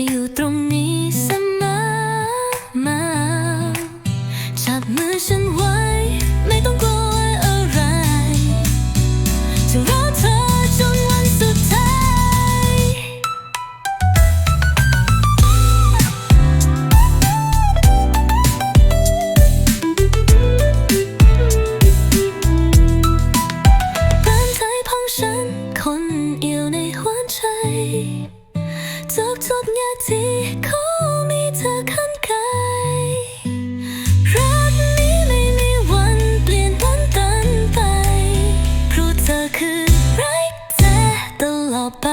จะอยู่ตรงนี้เสมอมาจับมือฉันไว้ ทุกนาทีขอมีเธอข้างการักนี้ไม่มีวันเปลี่ยนวันตันไปเพราะเธอคือรักแท้ตลอดไป